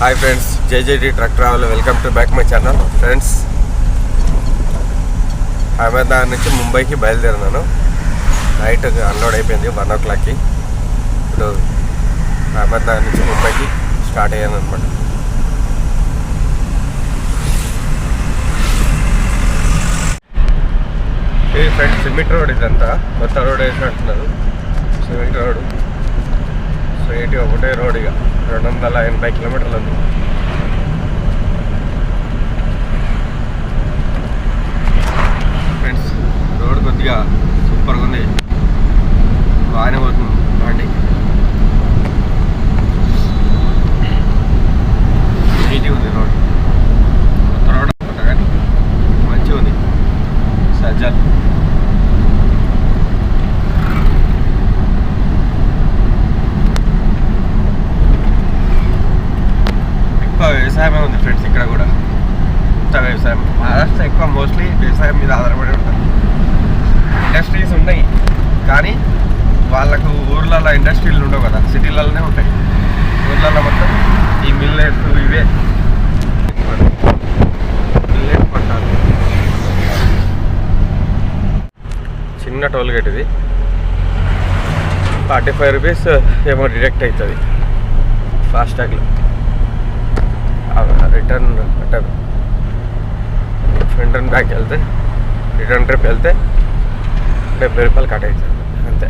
Hi friends JJD truck travel. Welcome to back my channel. Friends Ahmedabad నుంచి ముంబైకి బయలుదేరినాను. Night unload అయిపోయింది one ఓ క్లాక్కి ఇప్పుడు అహ్మదాబాద్ నుంచి ముంబైకి స్టార్ట్ అయ్యాను అనమాట ఇది ఫ్రెండ్స్ సిమెంట్ రోడ్ ఇదంతా. కొత్త రోడ్ వేసినట్టున్నారు. Cement road. స్ట్రైట్ ఒకటే రోడ్ ఇక. రెండు వందల ఎనభై కిలోమీటర్లు ఉంది. ఫ్రెండ్స్ రోడ్ కొద్దిగా సూపర్గా ఉంది. బాగానే పోతుంది బండి నీట్గా ఉంది రోడ్ కొత్త రోడ్ అనుకుంటా కానీ మంచిగా ఉంది సజ్జల్ ఎక్కువ వ్యవసాయమే ఉంది ఫ్రెండ్స్ ఇక్కడ కూడా. కొత్త వ్యవసాయం. మహారాష్ట్ర ఎక్కువ మోస్ట్లీ వ్యవసాయం మీద ఆధారపడి ఉంటుంది. ఇండస్ట్రీస్ ఉన్నాయి కానీ వాళ్ళకు ఊర్లలో ఇండస్ట్రీలు ఉండవు కదా సిటీలలోనే ఉంటాయి. ఊర్లలో మొత్తం ఈ మిల్లెట్స్ ఇవే. మిల్లెట్ పంటాలు చిన్న టోల్ గేట్ ఇది. ఫార్టీ ఫైవ్ రూపీస్ ఏమో డిడక్ట్ అవుతుంది. ఫాస్టాగ్లో. Return return front and back వెళ్తే రిటర్న్ ట్రిప్ వెళ్తే డెబ్బై రూపాయలు కట్ అవుతుంది అంతే.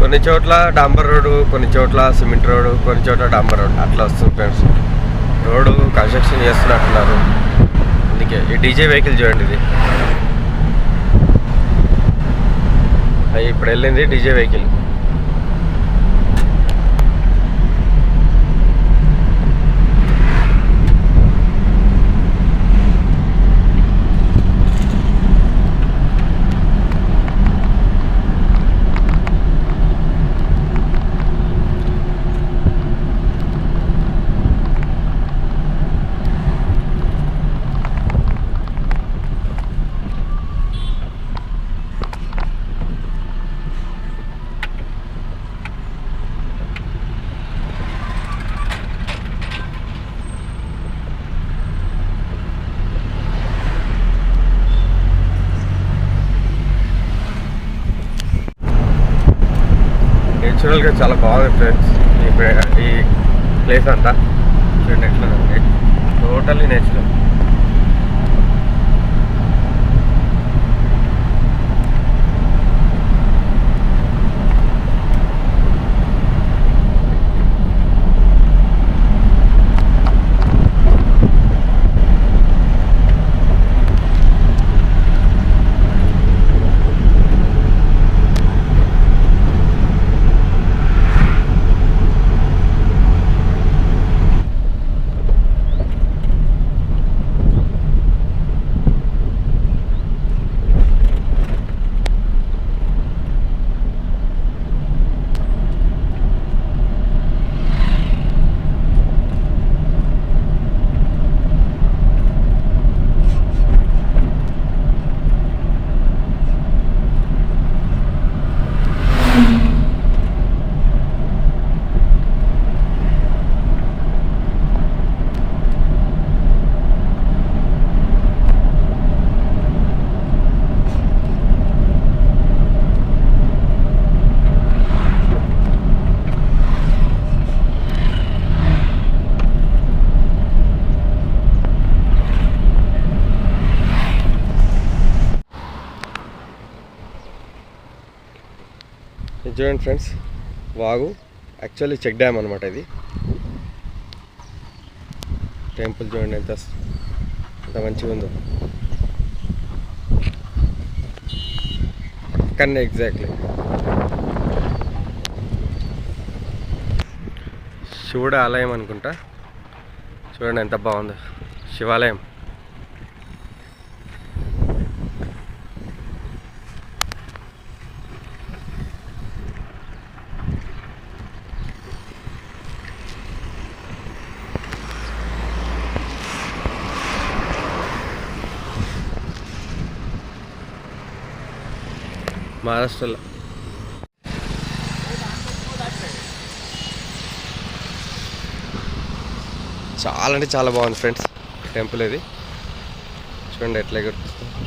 కొన్ని చోట్ల డాంబర్ రోడ్డు కొన్ని చోట్ల సిమెంట్ రోడ్డు కొన్ని చోట్ల డాంబర్ రోడ్ అట్లా వస్తుంది ఫ్రెండ్స్. Road construction చేస్తున్నట్టున్నారు. అందుకే ఈ డీజే వెహికల్ చూడండి ఇది. అయ్యి ఇప్పుడు వెళ్ళింది డీజే వెహికల్. న్యాచురల్గా చాలా బాగుంది ఫ్రెండ్స్ ఈ ఈ ప్లేస్ అంతా. చూడండి ఎట్లా ఉంది. టోటల్లీ నేచురల్ ఇది చూడండి ఫ్రెండ్స్. వాగు. యాక్చువల్లీ చెక్ డ్యామ్ అనమాట ఇది. టెంపుల్ చూడండి ఎంత ఎంత మంచిగా ఉందో. అక్కడనే ఎగ్జాక్ట్లీ శివుడు ఆలయం అనుకుంటా. చూడండి ఎంత బాగుందో. శివాలయం. మహారాష్ట్రలో చాలా అంటే చాలా బాగుంది ఫ్రెండ్స్. టెంపుల్ ఇది. చూడండి ఎట్లా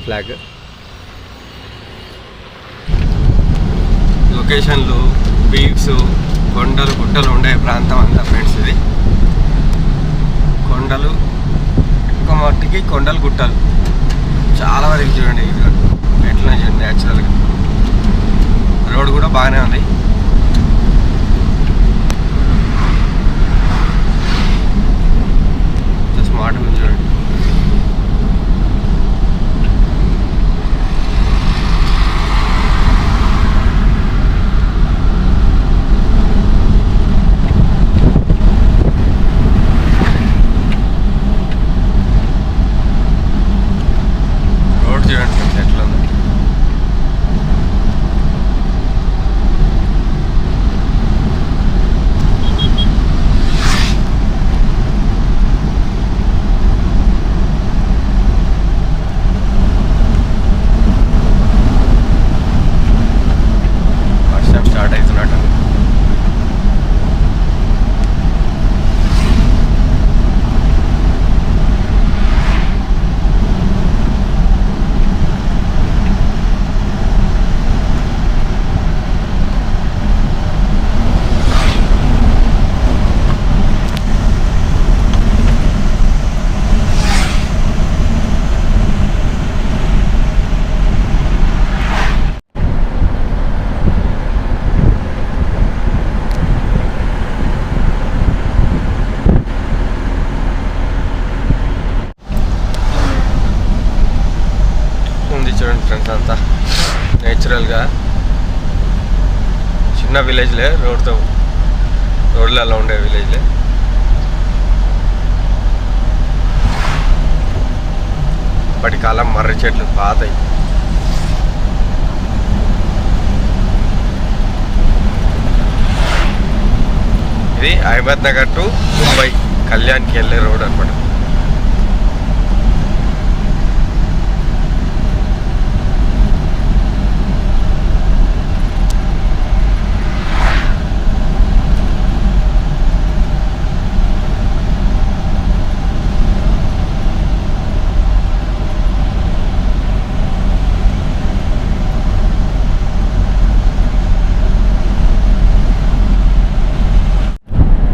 ఫ్లాగ్. లొకేషన్లు బీచ్ కొండలు గుట్టలు ఉండే ప్రాంతం అంతా ఫ్రెండ్స్ ఇది. కొండలు ఎక్కువ మట్టికి కొండలు గుట్టలు. చాలా వరకు చూడండి ఎట్లా చూడండి న్యాచురల్గా రోడ్ కూడా బాగానే ఉంది స్మార్ట్ ఉంది చూడండి రోడ్ చూడండి ఫ్రెండ్స్ ఎట్లా ఉంది వర్షం స్టార్ట్ అవుతున్నట్టు ఉంది చూడండి ఫ్రెండ్స్ అంతా నేచురల్గా చిన్న విలేజ్లే రోడ్తో రోడ్లలో ఉండే విలేజ్లే ఇప్పటి కాలం మర్రి చెట్లు పాతయి. ఇది అహ్మద్ నగర్ టు ముంబై కళ్యాణ్కి వెళ్ళే రోడ్ అనమాట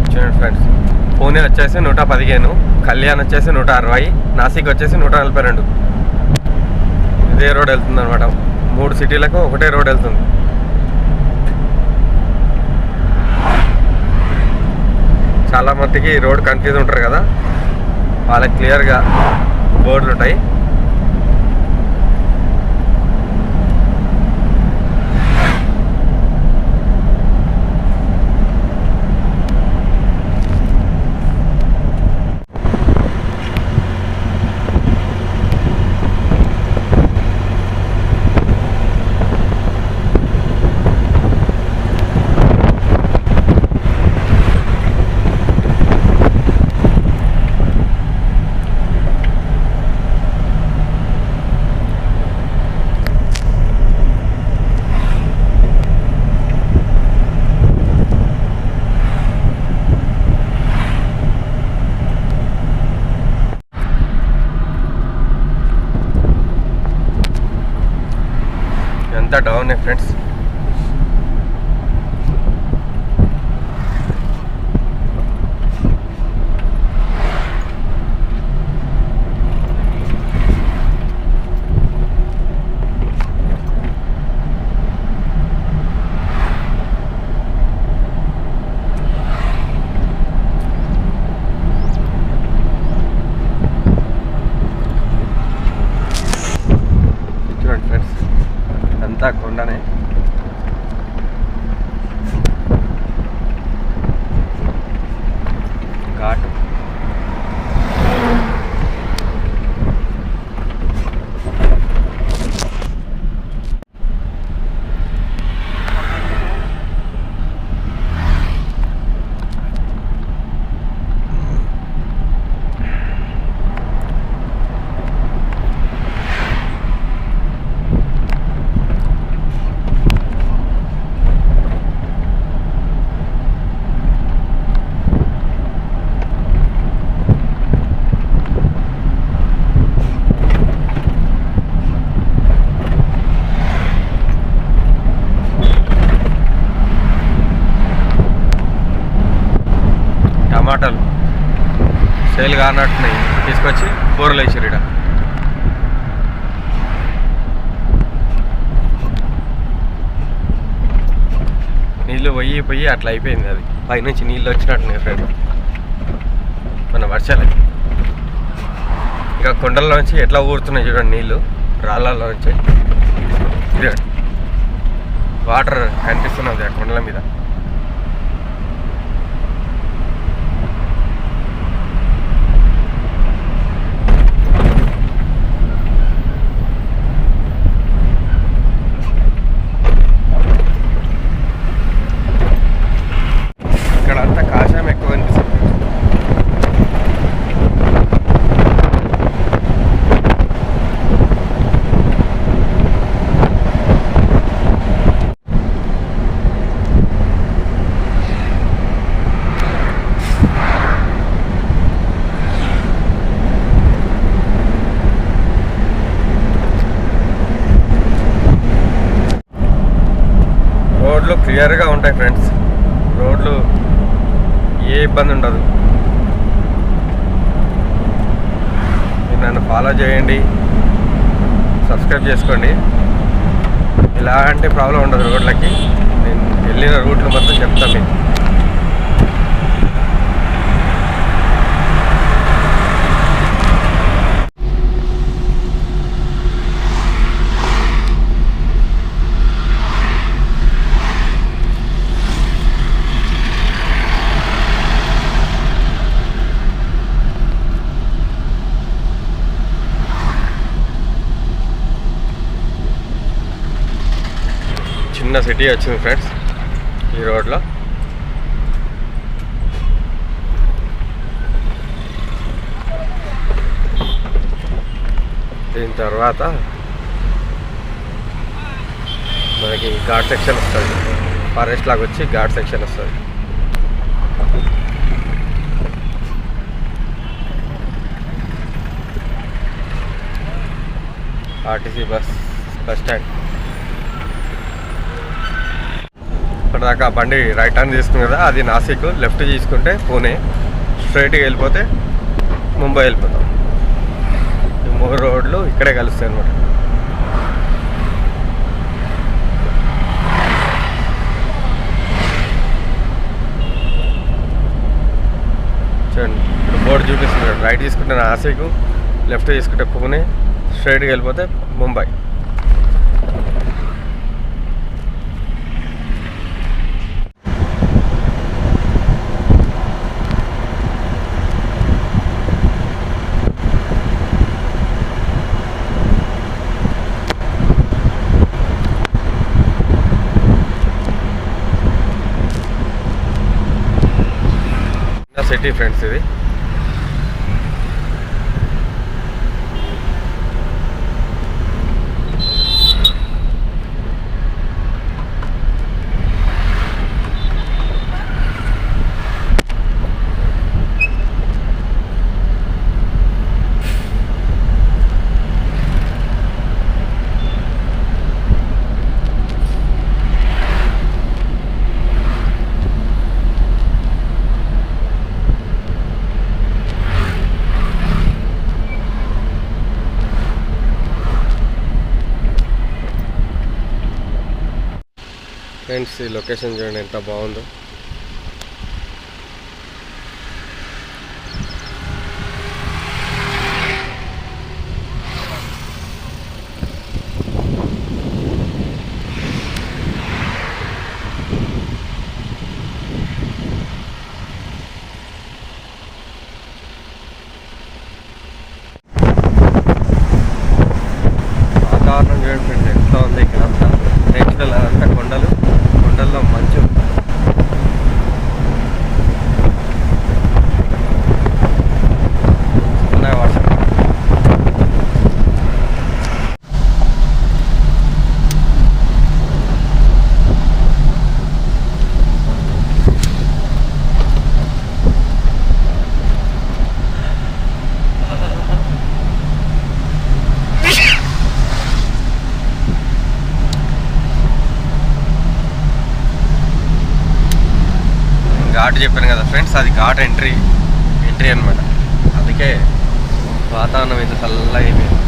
చూడండి ఫ్రెండ్స్ పూణే వచ్చేసి నూట పదిహేను కళ్యాణ్ వచ్చేసి నూట అరవై నాసిక్ వచ్చేసి నూట నలభై రెండు. ఇదే రోడ్ వెళ్తుంది అనమాట మూడు సిటీలకు ఒకటే రోడ్ వెళ్తుంది. చాలా మందికి రోడ్ కన్ఫ్యూజ్ ఉంటారు కదా. వాళ్ళకి క్లియర్గా బోర్డులు ఉంటాయి ఎంత డౌన్ ఫ్రెండ్స్ చూడండి ఫ్రెండ్స్ అంతా కొండనే టమాటాలు సేల్ కానట్టున్నాయి. తీసుకొచ్చి కూరలు వేసారు ఇక్కడ నీళ్ళు పోయి పోయి అట్లా అయిపోయింది అది. పైనుంచి నీళ్ళు వచ్చినట్టున్నాయి ఫ్రెండ్. మన వర్షాలకి ఇంకా కొండల్లోంచి ఎట్లా ఊరుతున్నాయి చూడండి నీళ్ళు. రాళ్ళలోంచి చూడండి వాటర్ కనిపిస్తున్నది ఆ కొండల మీద ఇక్కడ అంతా కాషాయం ఎక్కువ కనిపిస్తుంది రోడ్లు క్లియర్గా ఉంటాయి ఫ్రెండ్స్. రోడ్లు ఏ ఇబ్బంది ఉండదు. మీరు నన్ను ఫాలో చేయండి. సబ్స్క్రైబ్ చేసుకోండి. ఎలాంటి ప్రాబ్లం ఉండదు రోడ్లకి. నేను వెళ్ళిన రూట్లు మొత్తం చెప్తాను మీకు. చిన్న సిటీ వచ్చింది ఫ్రెండ్స్ ఈ రోడ్లో. దీని తర్వాత మనకి ఘాట్ సెక్షన్ వస్తుంది. ఫారెస్ట్ లాగా వచ్చి ఘాట్ సెక్షన్ వస్తుంది. RTC bus bus stand. ఇప్పటిదాకా బండి రైట్ టర్న్ తీసుకుంది కదా అది నాసిక్ లెఫ్ట్ తీసుకుంటే పూణే. స్ట్రైట్గా వెళ్ళిపోతే ముంబై వెళ్ళిపోతాం. ఈ మూడు రోడ్లు ఇక్కడే కలుస్తాయి అనమాట చూడండి ఇప్పుడు బోర్డు చూపిస్తున్నాడు రైట్ తీసుకుంటే నాసిక్ లెఫ్ట్ తీసుకుంటే పూణే. స్ట్రైట్గా వెళ్ళిపోతే ముంబై చిన్న సిటీ ఫ్రెండ్స్ ఇది ఫ్రెండ్స్ ఈ లొకేషన్ చూడండి ఎంత బాగుందో. వాతావరణం చూడండి ఫ్రెండ్స్ ఎంత ఉంది ఇక్కడ? అంతా నేచురల్ అంతా ఘాట్ చెప్పాను కదా ఫ్రెండ్స్ అది ఘాట్ ఎంట్రీ ఎంట్రీ అనమాట అందుకే వాతావరణం అయితే చల్లగా అయిపోయింది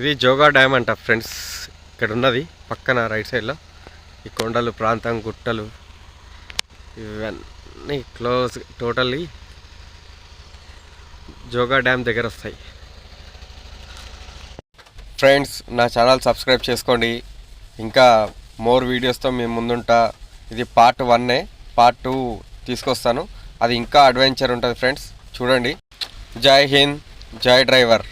ఇది జోగా డ్యామ్ అంట ఫ్రెండ్స్. ఇక్కడ ఉన్నది పక్కన రైట్ సైడ్లో. ఈ కొండలు ప్రాంతం గుట్టలు ఇవన్నీ క్లోజ్ టోటల్లీ జోగా డ్యామ్ దగ్గర వస్తాయి. ఫ్రెండ్స్ నా ఛానల్ సబ్స్క్రైబ్ చేసుకోండి. ఇంకా మోర్ వీడియోస్తో మేము ముందుంటా. ఇది పార్ట్ వన్నే పార్ట్ టూ తీసుకొస్తాను. అది ఇంకా అడ్వెంచర్ ఉంటుంది ఫ్రెండ్స్. చూడండి. జై హింద్ జై డ్రైవర్.